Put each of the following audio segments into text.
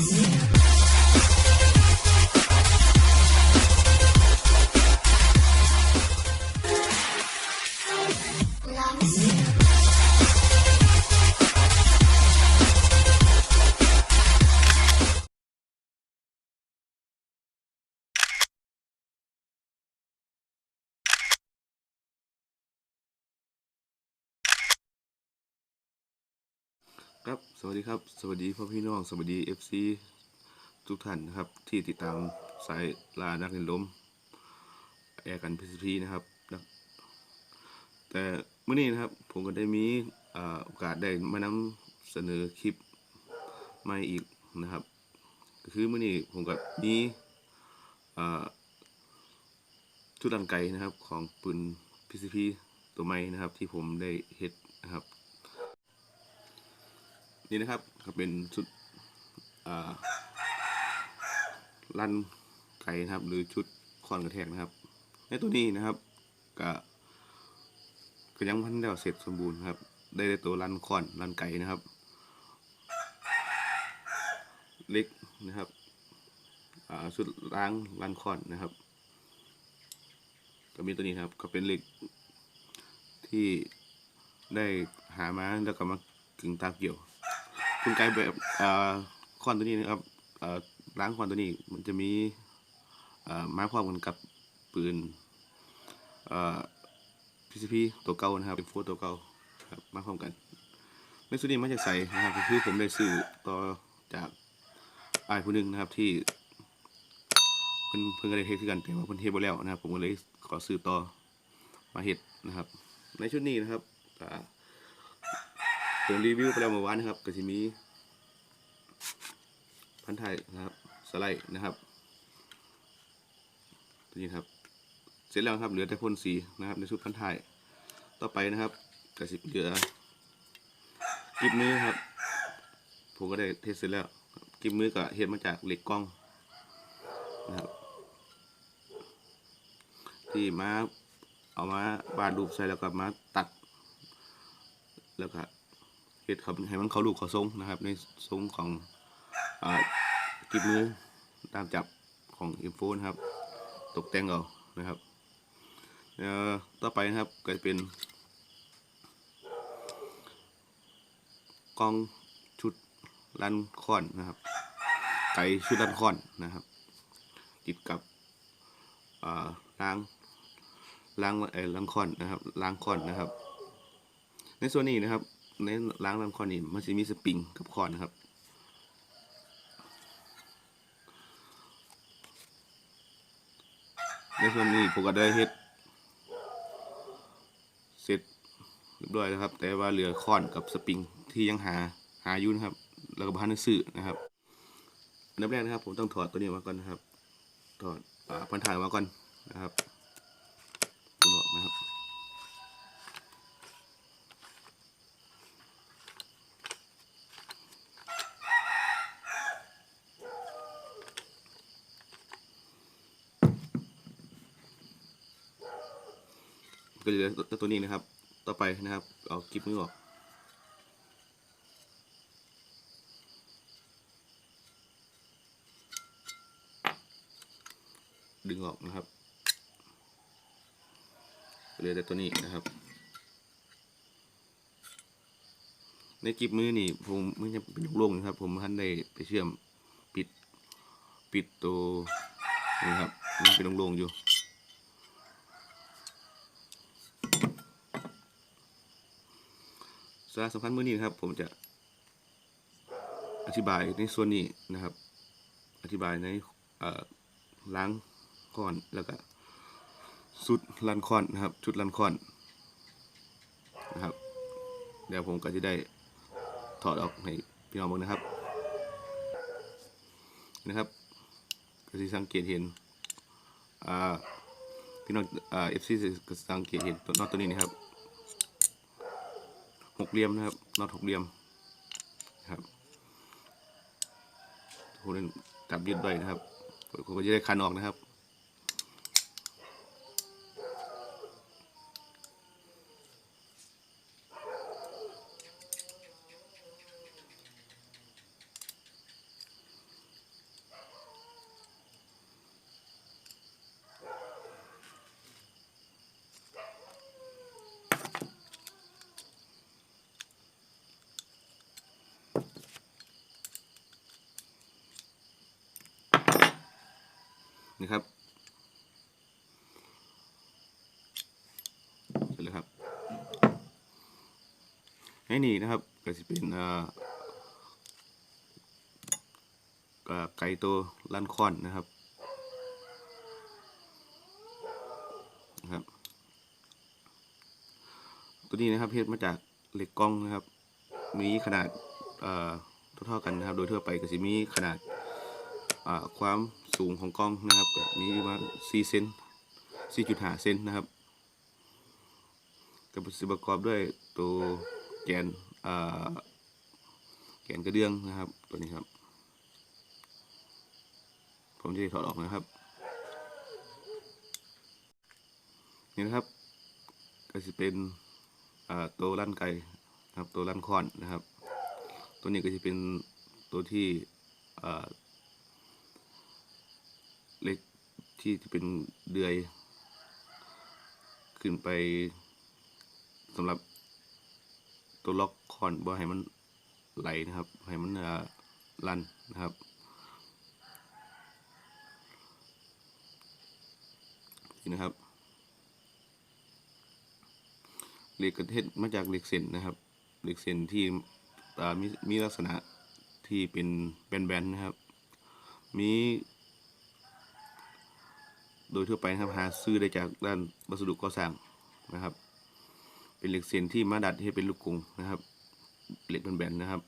Yeah. ครับ สวัสดีครับ สวัสดีพ่อพี่น้อง สวัสดี FC ทุกท่านนะครับ ที่ติดตามสายลานักเรียนล้ม แอร์กันพีซีพีนะครับนะแต่เมื่อนี้นะครับผมก็ได้มีอโอกาสได้มานำเสนอคลิปใหม่อีกนะครับ ก็คือเมื่อนี้ผมก็มีชุดรันไกนะครับของปืน PCP ตัวใหม่นะครับ ที่ผมได้เฮ็ดนะครับ นี่นะครับก็เป็นชุดลั่นไก่นะครับ หรือชุดคอนกระแทกนะครับ ในตัวนี้นะครับก็ก็ยังพันแล้วเสร็จสมบูรณ์ครับ ได้ได้ตัวลั่นคอนลั่นไก่นะครับเล็กนะครับชุดล้างลั่นคอนนะครับ ก็มีตัวนี้ครับก็เป็นเหล็กที่ได้หามาแล้วก็มากึ่งตาเกี่ยว คุณไกแบบเอ่อนตัวนี้นะครับล้างคอนตัวนี้มันจะมีไม้ความกันกับปืนเอ่อ PCP ตัวเก่านะครับเป็นโฟตัวเก่าครับมาพร้อมกันในส่วนนี้มาจากใส่นะครับคือผมได้ซื้อต่อจากอายผู้หนึงนะครับที่เพิ่นเพิ่นก็ได้เฮ็ดคือกันแต่ว่าเพิ่นเฮ็ดบ่แล้วนะครับ ผมก็เลยขอซื้อต่อมาเฮ็ดนะครับ ในชุดนี้นะครับ ผมรีวิวไปแล้วเมื่อวานนะครับก็จะมีพันธุ์ไทยนะครับสไลด์นะครับนี้ครับ เสร็จแล้วครับเหลือแต่พ่นสีนะครับ ในชุดพันธุ์ไทยต่อไปนะครับก็สิเหลือกิบมือครับ ผมก็ได้เทสเสร็จแล้วกิบมือก็เฮ็ดมาจากเหล็กกล้องนะครับ ที่มาเอามาวาดรูปใส่แล้วก็มาตัดแล้วก็ ฮ็ดครับให้มันเข้ารูปเขาทรงนะครับ ในทรงของอ่ากิบมือตามจับของอินโฟนะครับ ตกแต่งเอานะครับเอ่อต่อไปนะครับก็จะเป็นกล้องชุดลันคอนนะครับ ไก่ชุดลันคอนนะครับ ติดกับล้างล้างเอ่อล้างคอนนะครับล้างคอนนะครับ ในส่วนนี้นะครับ ในล้างลำคอนี่มันจะมีสปริงกับคอนนะครับในส่วนนี้ผมก็ได้เฮ็ดเสร็จเรียบร้อยแล้วครับ แต่ว่าเหลือคอนกับสปริงที่ยังหาหาอยู่นะครับ แล้วก็พันหนังสือนะครับอันดับแรกนะครับ ผมต้องถอดตัวนี้มาก่อนนะครับ ถอดอพันถ่ายมาก่อนนะครับดึงออกนะครับ ก็จะเหลือตัวนี้นะครับ ต่อไปนะครับ เอาคลิปมือออกดึงออกนะครับเหลือแต่ตัวนี้นะครับ ในกิบมือนี่ผมมันจะเป็นโล่งนะครับ ผมท่านได้ไปเชื่อมปิดปิดตัวนี่ครับมันเป็นโล่งๆอยู่าระสำคัญมื้อนี้นะครับ ผมจะอธิบายในส่วนนี้นะครับ อธิบายในล้างคอนแล้วก็สุดลันคอนนะครับ ชุดลันคอนนะครับ เดี๋ยวผมก็จะได้ถอดออกให้พี่น้องเบิ่งนะครับนะครับก็จะสังเกตเห็นอ่าพี่น้องเอฟซีสังเกตเห็นตัวนอกตัวนี้นะครับ หกเหลี่ยมนะครับน็อตหกเหลี่ยมครับผมเล่นจับยึดไว้นะครับผมก็จะได้คันออกนะครับ นี่ครับเสร็จแล้วครับให้นี่นะครับก็จะเป็นไก่ตัวลั่นคอนนะครับนะครับ ตัวนี้นะครับเฮ็ดมาจากเหล็กกล้องนะครับ มีขนาดเท่าๆกันนะครับ โดยทั่วไปก็จะมีขนาด ความสูงของกล้องนะครับมีประมาณ4เซน4.5เซนนะครับก็จะประกอบด้วยตัวแกนแกนกระเดื่องนะครับตัวนี้ครับ ผมจะถอดออกนะครับ นี่นะครับ ก็จะเป็นตัวลั่นไกนะครับตัวลั่นคอนนะครับ ตัวนี้ก็จะเป็นตัวที่อ่าเล็ก ที่จะเป็นเดือย ขึ้นไปสำหรับตัวล็อกคอนบ่ให้มันไหลนะครับให้มันลั่นนะครับ นี่นะครับเหล็กกระเทศมาจากเหล็กเส้นนะครับเหล็กเส้นที่มีมีลักษณะที่เป็นแบนๆนะครับ มี โดยทั่วไปนะครับหาซื้อได้จากด้านวัสดุก่อสร้างนะครับ เป็นเหล็กเส้นที่มาดัดให้เป็นลูกกรงนะครับเหล็กแบนๆนะครับ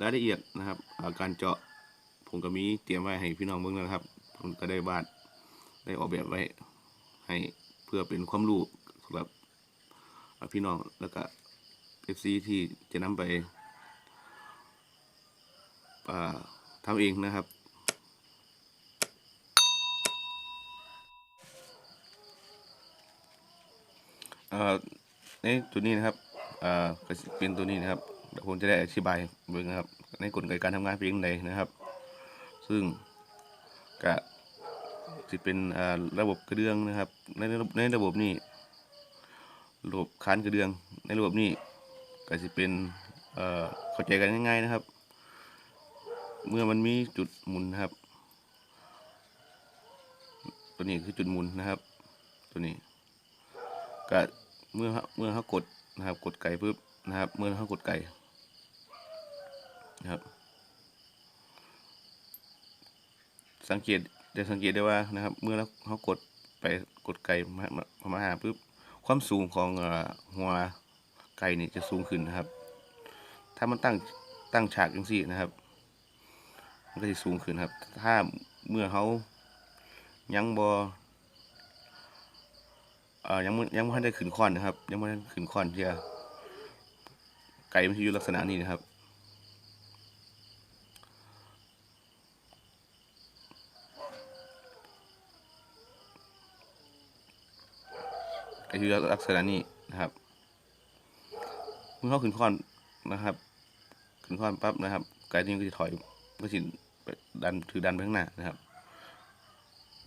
รายละเอียดนะครับาการเจาะผมก็มีเตรียมไว้ให้พี่น้องเบิ่งนะครับ ผมก็ได้วาดได้ออกแบบไว้ให้เพื่อเป็นความรู้สำหรับพี่น้องแล้วก็เอฟซีที่จะนำไปทำเองนะครับ เอ่อในตัวนี้นะครับเอ่อก็สิเป็นตัวนี้นะครับเดี๋ยวผมจะได้อธิบายเบิ่งนะครับ ในกลไกการทำงานเป็นยังไงนะครับ ซึ่งก็จะเป็นระบบกระเดื่องนะครับ ในระบบในระบบนี้ระบบคานกระเดื่อง ในระบบนี้ก็จะเป็นเอ่อเข้าใจกันง่าย ๆนะครับ เมื่อมันมีจุดหมุนนะครับ ตัวนี้คือจุดหมุนนะครับ ตัวนี้ก็ เมื่อเมื่อเขากดนะครับ กดไก่ปุ๊บนะครับ เมื่อเขากดไก่นะครับ สังเกตจะสังเกตได้ว่านะครับ เมื่อเขากดไปกดไก่มามาหาปุ๊บความสูงของหัวไก่นี่จะสูงขึ้นนะครับ ถ้ามันตั้งตั้งฉากจังซี่นะครับมันก็จะสูงขึ้นครับ ถ้าเมื่อเขายังบอ อ่อยังยังไม่ได้ขึ้นคอนนะครับ ยังไม่ได้ขึ้นคอนเที่ยไก่มันจะอยู่ลักษณะนี้นะครับไก่อยู่ลักษณะนี้นะครับเมื่อเขาขึ้นคอนนะครับขึ้นคอนปั๊บนะครับ ไก่ตัวนี้ก็จะถอยก็จะดันถือดันไปข้างหน้านะครับ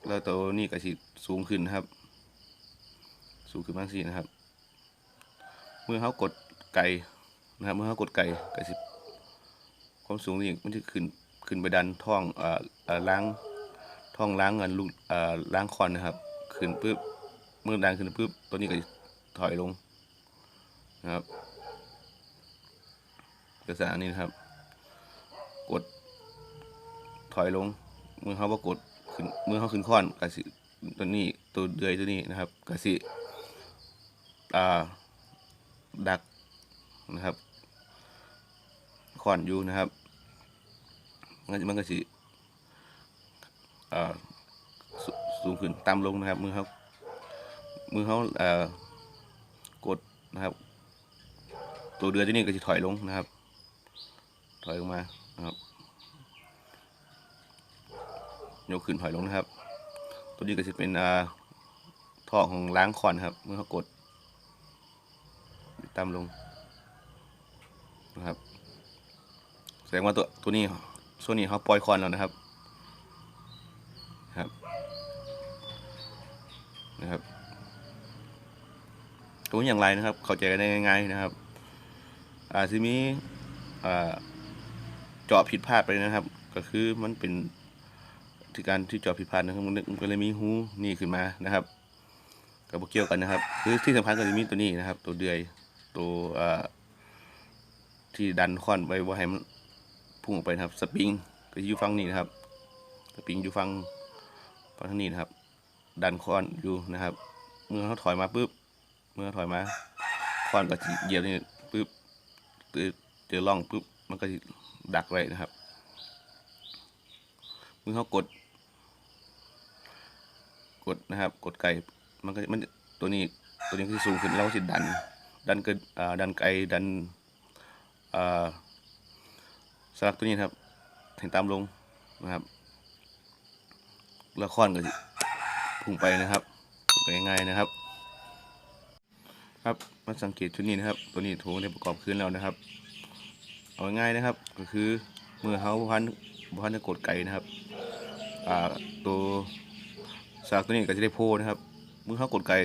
แล้วตัวนี้ก็จะสูงขึ้นนะครับ สูงขึ้นมากสินะครับ เมื่อเขากดไก่นะครับ เมื่อเขากดไก่ไก่สิความสูงนี่มันจะขึ้นขึ้นไปดันท่องเอ่อล้างท่องล้างเงินลูกเอ่อล้างคอนนะครับ ขึ้นปุ๊บเมื่อดันขึ้นปุ๊บตัวนี้ก็ถอยลงนะครับลักษณะนี้นะครับ กดถอยลงเมื่อเขาว่ากดขึ้นเมื่อเขาขึ้นค้อนกสิตัวนี้ตัวเดือยตัวนี้นะครับกสิ ดักนะครับขอนอยู่นะครับมันมันก็สิสูงขึ้นต่ำลงนะครับมือเขามือเขากดนะครับ ตัวเดือที่นี่ก็จะถอยลงนะครับ ถอยลงมานะครับยกขึ้นถอยลงนะครับ ตัวนี้ก็จะเป็นท่อของล้างคอนครับ เมื่อเขากด ต่ำลงนะครับ แสดงว่าตัวตัวนี้ส่วนนี้เขาปล่อยควันแล้วนะครับครับนะครับตัวนี้อย่างไรนะครับ เข้าใจกันได้ง่ายๆนะครับ อาจจะมีอ่าเจาะผิดพลาดไปนะครับ ก็คือมันเป็นที่การที่เจอผิดพลาดนะครับมันมันก็เลยมีหูนี่ขึ้นมานะครับกับเกี่ยวกันนะครับ คือที่สำคัญก็จะมีตัวนี้นะครับ ตัวเดือย ตัวที่ดันค้อนไว้ว่าให้มันพุ่งออกไปนะครับสปริงก็อยู่ฝั่งนี้นะครับสปริงอยู่ฝั่งฝั่งทางนี้นะครับ ดันค้อนอยู่นะครับเมื่อเขาถอยมาปุ๊บเมื่อถอยมาค้อนก็จะเหยียบนี่ปุ๊บเจอเจอร่องปุ๊บมันก็จะดักไว้นะครับเมื่อเขากด กดนะครับ กดไก่มันก็มันตัวนี้ตัวนี้คือสูงขึ้นเราก็จะดัน ดันเกินดันไกลดันสลักตัวนี้ครับถึงตามลงนะครับแล้วค้อนก็พุ่งไปนะครับงไปง่ายๆนะครับ ครับมาสังเกตชุดนี้นะครับ ตัวนี้ถูกได้ประกอบขึ้นแล้วนะครับ เอาง่ายนะครับ ก็คือเมื่อเขาพันพันจะกดไก่นะครับตัวสากตัวนี้ก็จะได้โพนะครับเมื่อเขากดไก่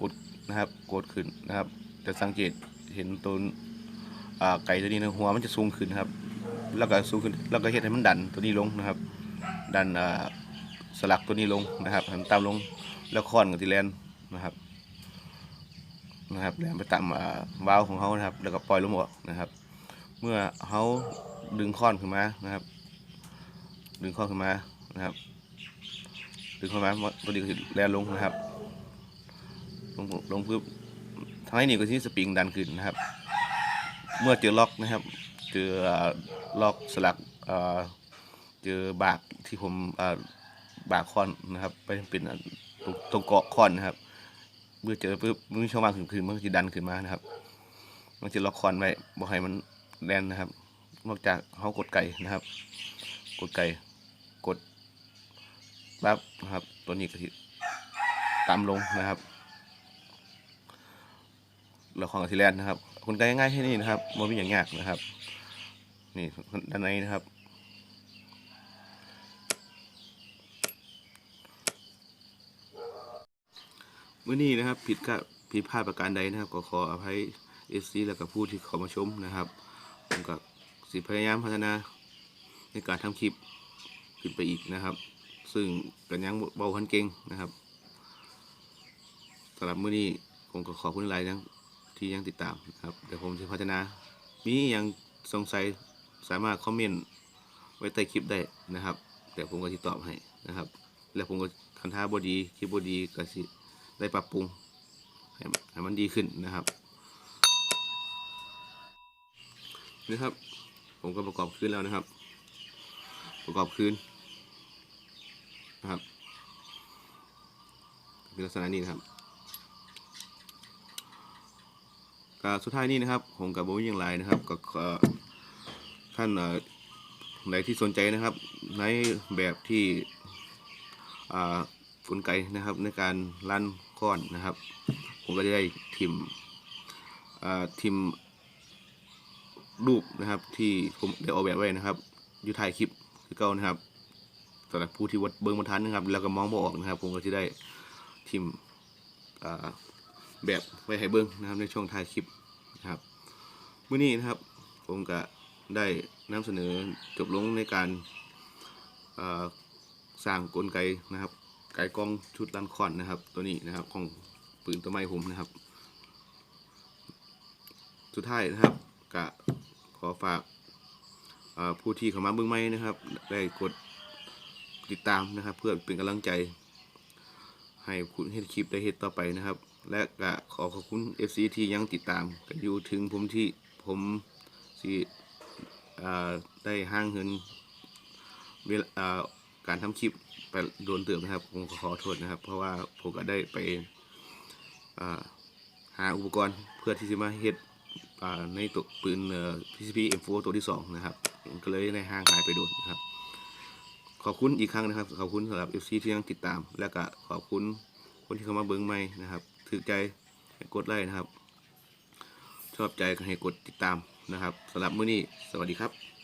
กดนะครับ กดขึ้นนะครับ จะสังเกตเห็นตัวไก่ตัวนี้นะหัวมันจะสูงขึ้นครับ แล้วก็สูงขึ้นแล้วก็เห็นให้มันดันตัวนี้ลงนะครับ ดันสลักตัวนี้ลงนะครับให้มันตามลงแล้วค้อนกับทีแลนนะครับนะครับแลนไปตามาวาล์วของเขานะครับ แล้วก็ปล่อยลงออกนะครับ เมื่อเขาดึงค้อนขึ้นมานะครับ ดึงค้อนขึ้นมานะครับ ดึงเข้ามาตัวนี้ก็สิแลนลงนะครับ ลงลงปุ๊บ ทางนี้ก็ที่สปริงดันขึ้นนะครับ เมื่อเจอล็อกนะครับ เจอล็อกสลักเจอบากที่ผมบากคอนนะครับไปเป็นตรงเกาะคอนนะครับ เมื่อเจอปุ๊บมันช่องว่างขึ้นขึ้นมันก็จะดันขึ้นมานะครับ มันจะล็อกคอนไว้บ่ให้มันแลนนะครับ นอกจากเขากดไก่นะครับ กดไก่กดปั๊บนะครับ ตัวนี้ก็ตามลงนะครับ เราของกับทีแลนนะครับคนไกลง่ายแค่นี้นะครับมันไม่อย่างยากนะครับ นี่ด้านในนะครับเมื่อนี้นะครับ ผิดก็ผิดพลาดประการใดนะครับก็ขออภัยเอซีแล้วก็ผู้ที่เข้ามาชมนะครับผมก็สิพยายามพัฒนาในการทำคลิปขึ้นไปอีกนะครับ ซึ่งกันยังเบาคันเก่งนะครับสำหรับมื้อนี้ผมก็ขอบคุณหลายๆนะ ที่ยังติดตามนะครับเดี๋ยวผมจะพัฒนา มียังสงสัยสามารถคอมเมนต์ไว้ใต้คลิปได้นะครับเดี๋ยวผมก็จะตอบให้นะครับ แล้วผมก็คันท้าบอดีคลิปบอดีก็สิได้ปรับปรุงให้มันให้มันดีขึ้นนะครับนี่ครับ ผมก็ประกอบคืนแล้วนะครับ ประกอบคืนนะครับเป็นลักษณะนี้นะครับ ก็สุดท้ายนี้นะครับ ผมกับโบวิอย่งไรนะครับก็ขอท่านอ่อไหนที่สนใจนะครับ ในแบบที่อ่นไก่นะครับในการลั่นค้อนนะครับ ผมก็จะได้ทิมทิมรูปนะครับ ที่ผมได้ออกแบบไว้นะครับอยู่ท้ายคลิปคือเก่านะครับสำหรับผู้ที่วัดเบิ้งบรรทันนะครับ แล้วก็มองบ่ออกนะครับ ผมก็จะได้ทิมอ่า แบบไว้ให้เบิ้งนะครับในช่วงท้ายคลิปนะครับเมื่อนี้นะครับผมก็ได้นำเสนอจบลงในการสร้างกลไกนะครับไกกล้องชุดลันคอนนะครับ ตัวนี้นะครับของปืนตัวไม้ผมนะครับ สุดท้ายนะครับก็ขอฝากผู้ที่เข้ามาเบื้องไม้นะครับ ได้กดติดตามนะครับ เพื่อเป็นกำลังใจ ให้คุณเฮ็ดคลิปได้เฮ็ดต่อไปนะครับ และก็ขอขอบคุณ FC ที่ยังติดตามกันอยู่ถึงผมที่ผมสิได้ห้างเงินเวลาการทำคลิปไปโดนเติมนะครับ ผมขอโทษนะครับ เพราะว่าผมก็ได้ไปาหาอุปกรณ์เพื่อที่จะมาเฮ็ดในตัวปืนเอ่อ PCP M4 ตัวที่สองนะครับ ก็เลยได้ห้างหายไปโดนนะครับ ขอบคุณอีกครั้งนะครับ ขอบคุณสำหรับ FC ที่ยังติดตาม และก็ขอบคุณคนที่เข้ามาเบิ้งใหม่นะครับ ถือใจให้กดไลค์นะครับ ชอบใจให้กดติดตามนะครับสำหรับมื้อนี้ สวัสดีครับ